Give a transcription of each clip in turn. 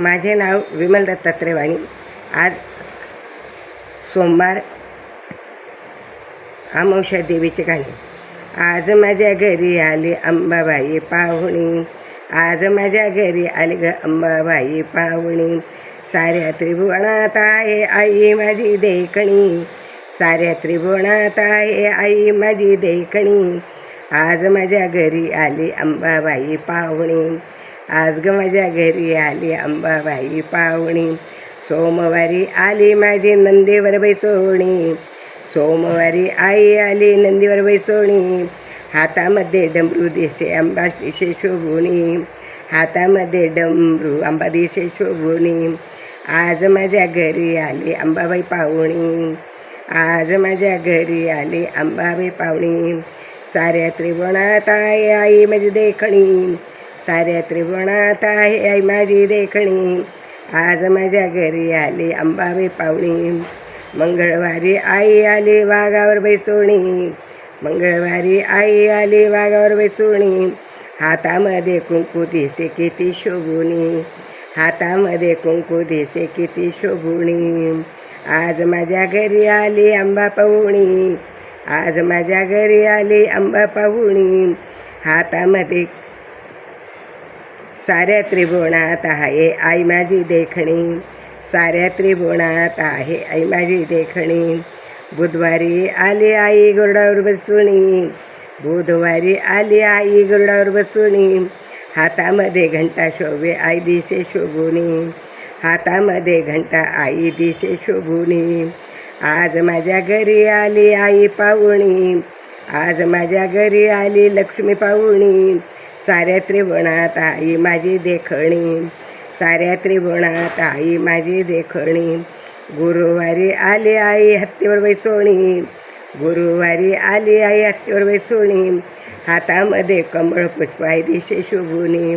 माझे नाव विमल दत्तात्रय वाणी आज सोमवार अमावस्या देवीचे गाणे आज माझ्या घरी आली अंबाबाई पाहुणी. आज माझ्या घरी आली ग अंबाबाई पाहुणी. साऱ्या त्रिभुवनात आहे आई माझी देखणी. साऱ्या त्रिभुवनात आहे आई माझी देखणी. आज माझ्या घरी आली अंबाबाई पाहुणी. आज ग माझ्या घरी आली अंबाबाई पाहुणी. सोमवारी आली माझी नंदीवर बैचोणी सोमवारी आई आली नंदीवर बैचोणी हातामध्ये डमरू दिसे आंबा दिसे शोभुणी हातामध्ये डमरू आंबा दिसे शोभुणी आज माझ्या घरी आली अंबाबाई पाहुणी. आज माझ्या घरी आली अंबाबाई पाहुणी. साऱ्या त्रिभुवनात आहे आई माझी देखणी. साऱ्या त्रिभुवनात आहे आई माझी देखणी. आज माझ्या घरी आली अंबाबाई पाहुणी. मंगळवारी आई आली वाघावर बैसोणी मंगळवारी आई आली वाघावर बैसोणी हातामध्ये कुंकू दिसे किती शोभुणी हातामध्ये कुंकू दिसे किती शोभुणी आज माझ्या घरी आली आंबा पाहुणी. आज माझ्या घरी आली आंबा पाहुणी. हातामध्ये साऱ्या त्रिभुवनात आहे आई माझी देखणी. साऱ्या त्रिभुवनात आहे आई माझी देखणी. बुधवारी आली आई गुरडावर बसुणी. बुधवारी आली आई गुरडावर बसुणी. हातामध्ये घंटा शोभे आई दिसे शोभुनी हातामध्ये घंटा आई दिसे शोभुनी आज माझ्या घरी आली आई पाहुणी. आज माझ्या घरी आली लक्ष्मी पाहुणी. साऱ्या त्रिभुणात आई माझी देखणी. साऱ्या त्रिभुणात आई माझी देखणी. गुरुवारी आली आई हत्तीवर बैसोणी. गुरुवारी आली आई हत्तीवर बैसोणी. हातामध्ये कमळ पुष्प आई दिशे शोभुणी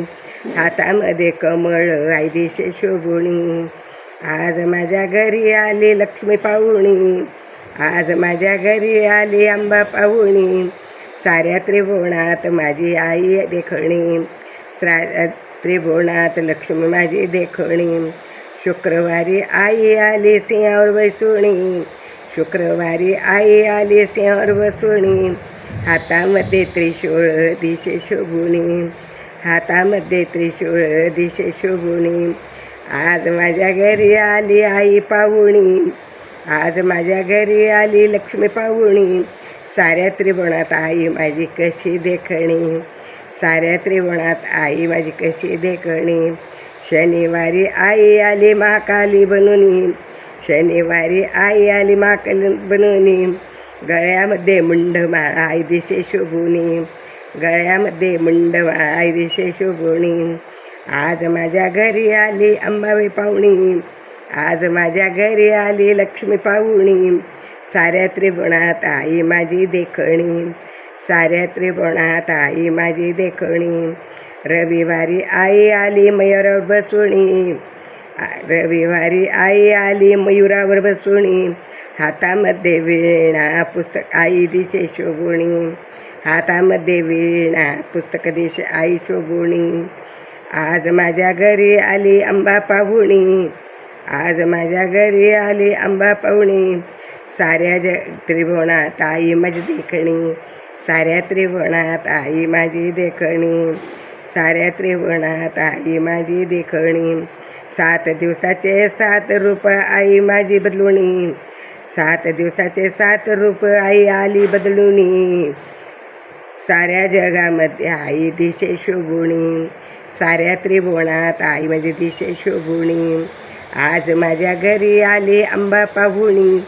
हातामध्ये कमळ आई दिशे शोभुणी आज माझ्या घरी आली लक्ष्मी पाहुणी. आज माझ्या घरी आली आंबा पाहुणी. साऱ्या त्रिभुवनात माझी आई देखणी. स्रा त्रिभुवनात लक्ष्मी माझी देखणी. शुक्रवारी आई आली सिंहावर बसुणी. शुक्रवारी आई आली सिंहावर बसुणी. हातामध्ये त्रिशूळ दिशे शोभुणी. हातामध्ये त्रिशूळ दिशे शोभुणी. आज माझ्या घरी आली आई पाहुणी. आज माझ्या घरी आली लक्ष्मी पाहुणी. साऱ्या त्रिभुणात आई माझी कशी देखणी? साऱ्या त्रिभुणात आई माझी कशी देखणी? शनिवारी आई आली महाकाली बनुनी. शनिवारी आई आली महाकाली बनवणी गळ्यामध्ये मुंडमाळा आई दिसे शोभुनी. गळ्यामध्ये मुंडमाळा आई दिसे शोभुनी. आज माझ्या घरी आली अंबाबाई पाहुणी. आज माझ्या घरी आली लक्ष्मी पाहुणी. साऱ्या त्रिभुणात आई माझी देखणी. साऱ्या त्रिभुवनात आई माझी देखणी. रविवारी आई आली मयुरावर बसुणी रविवारी आई आली मयुरावर बसुणी हातामध्ये वीणा पुस्तक आई दिशे शोभुणी. हातामध्ये वीणा पुस्तक दिशे आई शोभुणी. आज माझ्या घरी आली आंबा पाहुणी. आज माझ्या घरी आली आंबा पाहुणी. साऱ्या ज त्रिभुवनात आई माझी देखणी. साऱ्या त्रिभुवनात आई माझी देखणी. साऱ्या त्रिभुवनात आई माझी देखणी. सात दिवसाचे सात रूप आई माझी बदलुणी. सात दिवसाचे सात रूप आई आली बदलुणी. साऱ्या जगामध्ये आई दिशे शोभुणी. साऱ्या त्रिभुवनात आई माझी दिशे शोभुणी आज माझ्या घरी आली आंबा पाहुणी.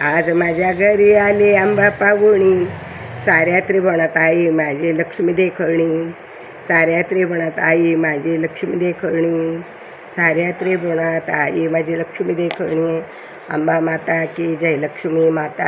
आज माझ्या घरी आली आंबा पाहुणी. साऱ्या त्रिभुवनात आई माझी लक्ष्मी देखणी. साऱ्या त्रिभुवनात आई माझी लक्ष्मी देखणी. साऱ्या त्रिभुवनात आई माझी लक्ष्मी देखणी. अंबा माता की जय लक्ष्मी माता.